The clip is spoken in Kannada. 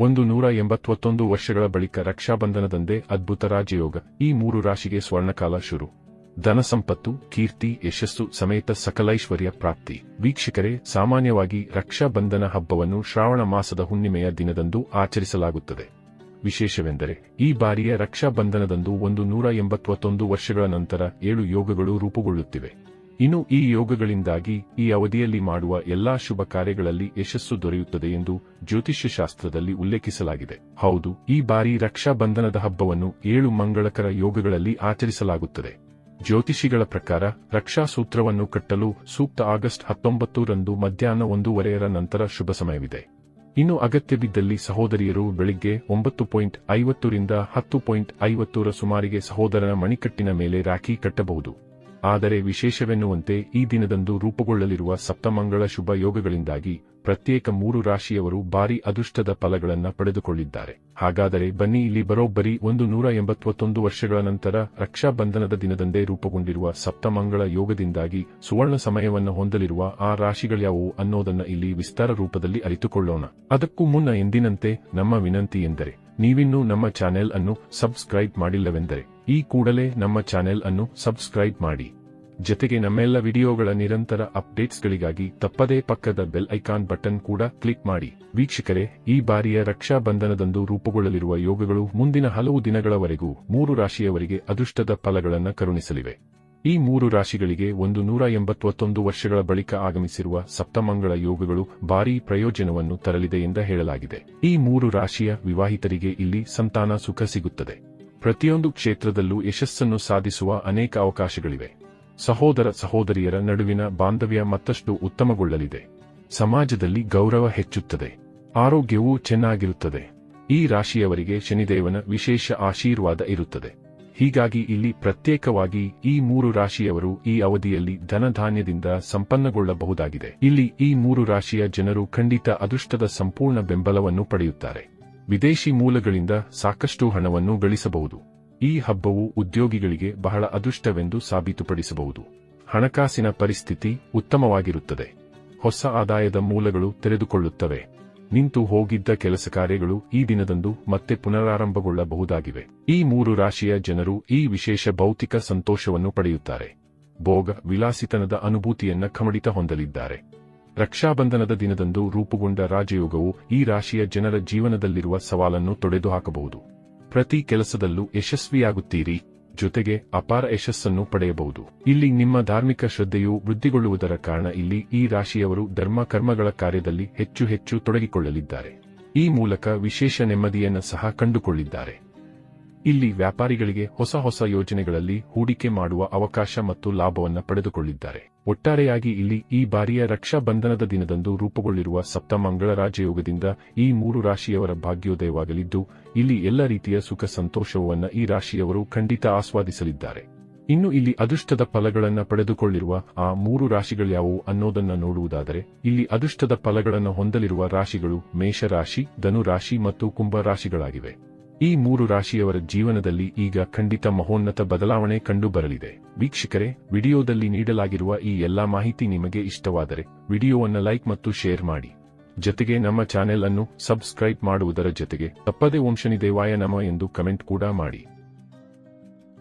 ಒಂದು ನೂರ ಎಂಬತ್ತೊಂದು ವರ್ಷಗಳ ಬಳಿಕ ರಕ್ಷಾಬಂಧನದಂದೇ ಅದ್ಭುತ ರಾಜಯೋಗ. ಈ ಮೂರು ರಾಶಿಗೆ ಸ್ವರ್ಣಕಾಲ ಶುರು. ಧನ ಸಂಪತ್ತು ಕೀರ್ತಿ, ಯಶಸ್ಸು ಸಮೇತ ಸಕಲೈಶ್ವರ್ಯ ಪ್ರಾಪ್ತಿ. ವೀಕ್ಷಕರೇ, ಸಾಮಾನ್ಯವಾಗಿ ರಕ್ಷಾಬಂಧನ ಹಬ್ಬವನ್ನು ಶ್ರಾವಣ ಮಾಸದ ಹುಣ್ಣಿಮೆಯ ದಿನದಂದು ಆಚರಿಸಲಾಗುತ್ತದೆ. ವಿಶೇಷವೆಂದರೆ, ಈ ಬಾರಿಯ ರಕ್ಷಾಬಂಧನದಂದು ಒಂದು ನೂರ ಎಂಬತ್ತೊಂದು ವರ್ಷಗಳ ನಂತರ ಏಳು ಯೋಗಗಳು ರೂಪುಗೊಳ್ಳುತ್ತಿವೆ. ಇನ್ನು ಈ ಯೋಗಗಳಿಂದಾಗಿ ಈ ಅವಧಿಯಲ್ಲಿ ಮಾಡುವ ಎಲ್ಲಾ ಶುಭ ಕಾರ್ಯಗಳಲ್ಲಿ ಯಶಸ್ಸು ದೊರೆಯುತ್ತದೆ ಎಂದು ಜ್ಯೋತಿಷ್ಯ ಶಾಸ್ತ್ರದಲ್ಲಿ ಉಲ್ಲೇಖಿಸಲಾಗಿದೆ. ಹೌದು, ಈ ಬಾರಿ ರಕ್ಷಾಬಂಧನದ ಹಬ್ಬವನ್ನು ಏಳು ಮಂಗಳಕರ ಯೋಗಗಳಲ್ಲಿ ಆಚರಿಸಲಾಗುತ್ತದೆ. ಜ್ಯೋತಿಷಿಗಳ ಪ್ರಕಾರ ರಕ್ಷಾ ಸೂತ್ರವನ್ನು ಕಟ್ಟಲು ಸೂಕ್ತ ಆಗಸ್ಟ್ ಹತ್ತೊಂಬತ್ತರಂದು ಮಧ್ಯಾಹ್ನ ಒಂದೂವರೆಯರ ನಂತರ ಶುಭ ಸಮಯವಿದೆ. ಇನ್ನು ಅಗತ್ಯವಿದ್ದಲ್ಲಿ ಸಹೋದರಿಯರು ಬೆಳಿಗ್ಗೆ ಒಂಬತ್ತು ಪಾಯಿಂಟ್ ಐವತ್ತರಿಂದ ಹತ್ತು ಪಾಯಿಂಟ್ ಐವತ್ತರ ಸುಮಾರಿಗೆ ಸಹೋದರನ ಮಣಿಕಟ್ಟಿನ ಮೇಲೆ ರಾಖಿ ಕಟ್ಟಬಹುದು. ಆದರೆ ವಿಶೇಷವೆನ್ನುವಂತೆ ಈ ದಿನದಂದು ರೂಪುಗೊಳ್ಳಲಿರುವ ಸಪ್ತಮಂಗಳ ಶುಭ ಯೋಗಗಳಿಂದಾಗಿ ಪ್ರತ್ಯೇಕ ಮೂರು ರಾಶಿಯವರು ಭಾರಿ ಅದೃಷ್ಟದ ಫಲಗಳನ್ನ ಪಡೆದುಕೊಳ್ಳಿದ್ದಾರೆ. ಹಾಗಾದರೆ ಬನ್ನಿ ಇಲ್ಲಿ ಬರೋಬ್ಬರಿ ಒಂದು ನೂರ ಎಂಬತ್ತೊಂದು ವರ್ಷಗಳ ನಂತರ ರಕ್ಷಾಬಂಧನದ ದಿನದಂದೇ ರೂಪುಗೊಂಡಿರುವ ಸಪ್ತಮಂಗಳ ಯೋಗದಿಂದಾಗಿ ಸುವರ್ಣ ಸಮಯವನ್ನು ಹೊಂದಲಿರುವ ಆ ರಾಶಿಗಳ್ಯಾವು ಅನ್ನೋದನ್ನ ಇಲ್ಲಿ ವಿಸ್ತಾರ ರೂಪದಲ್ಲಿ ಅರಿತುಕೊಳ್ಳೋಣ. ಅದಕ್ಕೂ ಮುನ್ನ ಎಂದಿನಂತೆ ನಮ್ಮ ವಿನಂತಿ ಎಂದರೆ, ನೀವಿನ್ನೂ ನಮ್ಮ ಚಾನೆಲ್ ಅನ್ನು ಸಬ್ಸ್ಕ್ರೈಬ್ ಮಾಡಿಲ್ಲವೆಂದರೆ ಈ ಕೂಡಲೇ ನಮ್ಮ ಚಾನೆಲ್ ಅನ್ನು ಸಬ್ಸ್ಕ್ರೈಬ್ ಮಾಡಿ. ಜೊತೆಗೆ ನಮ್ಮೆಲ್ಲ ವಿಡಿಯೋಗಳ ನಿರಂತರ ಅಪ್ಡೇಟ್ಸ್ಗಳಿಗಾಗಿ ತಪ್ಪದೇ ಪಕ್ಕದ ಬೆಲ್ ಐಕಾನ್ ಬಟನ್ ಕೂಡ ಕ್ಲಿಕ್ ಮಾಡಿ. ವೀಕ್ಷಕರೇ, ಈ ಬಾರಿಯ ರಕ್ಷಾಬಂಧನದಂದು ರೂಪುಗೊಳ್ಳಲಿರುವ ಯೋಗಗಳು ಮುಂದಿನ ಹಲವು ದಿನಗಳವರೆಗೂ ಮೂರು ರಾಶಿಯವರಿಗೆ ಅದೃಷ್ಟದ ಫಲಗಳನ್ನು ಕರುಣಿಸಲಿವೆ. ಈ ಮೂರು ರಾಶಿಗಳಿಗೆ ಒಂದು ನೂರ ಎಂಬತ್ತೊಂದು ವರ್ಷಗಳ ಬಳಿಕ ಆಗಮಿಸಿರುವ ಸಪ್ತಮಂಗಳ ಯೋಗಗಳು ಭಾರೀ ಪ್ರಯೋಜನವನ್ನು ತರಲಿದೆ ಎಂದು ಹೇಳಲಾಗಿದೆ. ಈ ಮೂರು ರಾಶಿಯ ವಿವಾಹಿತರಿಗೆ ಇಲ್ಲಿ ಸಂತಾನ ಸುಖ ಸಿಗುತ್ತದೆ. ಪ್ರತಿಯೊಂದು ಕ್ಷೇತ್ರದಲ್ಲೂ ಯಶಸ್ಸನ್ನು ಸಾಧಿಸುವ ಅನೇಕ ಅವಕಾಶಗಳಿವೆ. ಸಹೋದರ ಸಹೋದರಿಯರ ನಡುವಿನ ಬಾಂಧವ್ಯ ಮತ್ತಷ್ಟು ಉತ್ತಮಗೊಳ್ಳಲಿದೆ. ಸಮಾಜದಲ್ಲಿ ಗೌರವ ಹೆಚ್ಚುತ್ತದೆ. ಆರೋಗ್ಯವೂ ಚೆನ್ನಾಗಿರುತ್ತದೆ. ಈ ರಾಶಿಯವರಿಗೆ ಶನಿದೇವನ ವಿಶೇಷ ಆಶೀರ್ವಾದ ಇರುತ್ತದೆ. ಹೀಗಾಗಿ ಇಲ್ಲಿ ಪ್ರತ್ಯೇಕವಾಗಿ ಈ ಮೂರು ರಾಶಿಯವರು ಈ ಅವಧಿಯಲ್ಲಿ ಧನಧಾನ್ಯದಿಂದ ಸಂಪನ್ನಗೊಳ್ಳಬಹುದಾಗಿದೆ. ಇಲ್ಲಿ ಈ ಮೂರು ರಾಶಿಯ ಜನರು ಖಂಡಿತ ಅದೃಷ್ಟದ ಸಂಪೂರ್ಣ ಬೆಂಬಲವನ್ನು ಪಡೆಯುತ್ತಾರೆ. ವಿದೇಶಿ ಮೂಲಗಳಿಂದ ಸಾಕಷ್ಟು ಹಣವನ್ನು ಗಳಿಸಬಹುದು. ಈ ಹಬ್ಬವು ಉದ್ಯೋಗಿಗಳಿಗೆ ಬಹಳ ಅದೃಷ್ಟವೆಂದು ಸಾಬೀತುಪಡಿಸಬಹುದು. ಹಣಕಾಸಿನ ಪರಿಸ್ಥಿತಿ ಉತ್ತಮವಾಗಿರುತ್ತದೆ. ಹೊಸ ಆದಾಯದ ಮೂಲಗಳು ತೆರೆದುಕೊಳ್ಳುತ್ತವೆ. ನಿಂತು ಹೋಗಿದ್ದ ಕೆಲಸ ಕಾರ್ಯಗಳು ಈ ದಿನದಂದು ಮತ್ತೆ ಪುನರಾರಂಭಗೊಳ್ಳಬಹುದಾಗಿವೆ. ಈ ಮೂರು ರಾಶಿಯ ಜನರು ಈ ವಿಶೇಷ ಭೌತಿಕ ಸಂತೋಷವನ್ನು ಪಡೆಯುತ್ತಾರೆ. ಭೋಗ ವಿಲಾಸಿತನದ ಅನುಭೂತಿಯನ್ನ ಖಮಡಿತ ಹೊಂದಲಿದ್ದಾರೆ. ರಕ್ಷಾಬಂಧನದ ದಿನದಂದು ರೂಪುಗೊಂಡ ರಾಜಯೋಗವು ಈ ರಾಶಿಯ ಜನರ ಜೀವನದಲ್ಲಿರುವ ಸವಾಲನ್ನು ತೊಡೆದುಹಾಕಬಹುದು. ಪ್ರತಿ ಕೆಲಸದಲ್ಲೂ ಯಶಸ್ವಿಯಾಗುತ್ತೀರಿ, ಜೊತೆಗೆ ಅಪಾರ ಯಶಸ್ಸನ್ನು ಪಡೆಯಬಹುದು. ಇಲ್ಲಿ ನಿಮ್ಮ ಧಾರ್ಮಿಕ ಶ್ರದ್ಧೆಯು ವೃದ್ಧಿಗೊಳ್ಳುವುದರ ಕಾರಣ ಇಲ್ಲಿ ಈ ರಾಶಿಯವರು ಧರ್ಮ ಕರ್ಮಗಳ ಕಾರ್ಯದಲ್ಲಿ ಹೆಚ್ಚು ಹೆಚ್ಚು ತೊಡಗಿಕೊಳ್ಳಲಿದ್ದಾರೆ. ಈ ಮೂಲಕ ವಿಶೇಷ ನೆಮ್ಮದಿಯನ್ನು ಸಹ ಕಂಡುಕೊಳ್ಳಿದ್ದಾರೆ. ಇಲ್ಲಿ ವ್ಯಾಪಾರಿಗಳಿಗೆ ಹೊಸ ಹೊಸ ಯೋಜನೆಗಳಲ್ಲಿ ಹೂಡಿಕೆ ಮಾಡುವ ಅವಕಾಶ ಮತ್ತು ಲಾಭವನ್ನು ಪಡೆದುಕೊಳ್ಳಿದ್ದಾರೆ. ಒಟ್ಟಾರೆಯಾಗಿ ಇಲ್ಲಿ ಈ ಬಾರಿಯ ರಕ್ಷಾ ಬಂಧನದ ದಿನದಂದು ರೂಪುಗೊಳ್ಳಿರುವ ಸಪ್ತಮಂಗಳ ರಾಜಯೋಗದಿಂದ ಈ ಮೂರು ರಾಶಿಯವರ ಭಾಗ್ಯೋದಯವಾಗಲಿದ್ದು, ಇಲ್ಲಿ ಎಲ್ಲ ರೀತಿಯ ಸುಖ ಸಂತೋಷವನ್ನ ಈ ರಾಶಿಯವರು ಖಂಡಿತ ಆಸ್ವಾದಿಸಲಿದ್ದಾರೆ. ಇನ್ನು ಇಲ್ಲಿ ಅದೃಷ್ಟದ ಫಲಗಳನ್ನು ಪಡೆದುಕೊಳ್ಳಿರುವ ಆ ಮೂರು ರಾಶಿಗಳ್ಯಾವುವು ಅನ್ನೋದನ್ನ ನೋಡುವುದಾದರೆ, ಇಲ್ಲಿ ಅದೃಷ್ಟದ ಫಲಗಳನ್ನು ಹೊಂದಲಿರುವ ರಾಶಿಗಳು ಮೇಷರಾಶಿ, ಧನುರಾಶಿ ಮತ್ತು ಕುಂಭ ರಾಶಿಗಳಾಗಿವೆ ಈ ಮೂರು ರಾಶಿಯವರ ಜೀವನದಲ್ಲಿ ಈಗ ಖಂಡಿತ ಮಹೋನ್ನತ ಬದಲಾವಣೆ ಕಂಡುಬರಲಿದೆ. ವೀಕ್ಷಕರೇ, ವಿಡಿಯೋದಲ್ಲಿ ನೀಡಲಾಗಿರುವ ಈ ಎಲ್ಲಾ ಮಾಹಿತಿ ನಿಮಗೆ ಇಷ್ಟವಾದರೆ ವಿಡಿಯೋವನ್ನು ಲೈಕ್ ಮತ್ತು ಶೇರ್ ಮಾಡಿ. ಜೊತೆಗೆ ನಮ್ಮ ಚಾನೆಲ್ ಅನ್ನು ಸಬ್ಸ್ಕ್ರೈಬ್ ಮಾಡುವುದರ ಜೊತೆಗೆ ತಪ್ಪದೇ ವಂಶನಿ ದೇವಾಯ ನಮ ಎಂದು ಕಮೆಂಟ್ ಕೂಡ ಮಾಡಿ.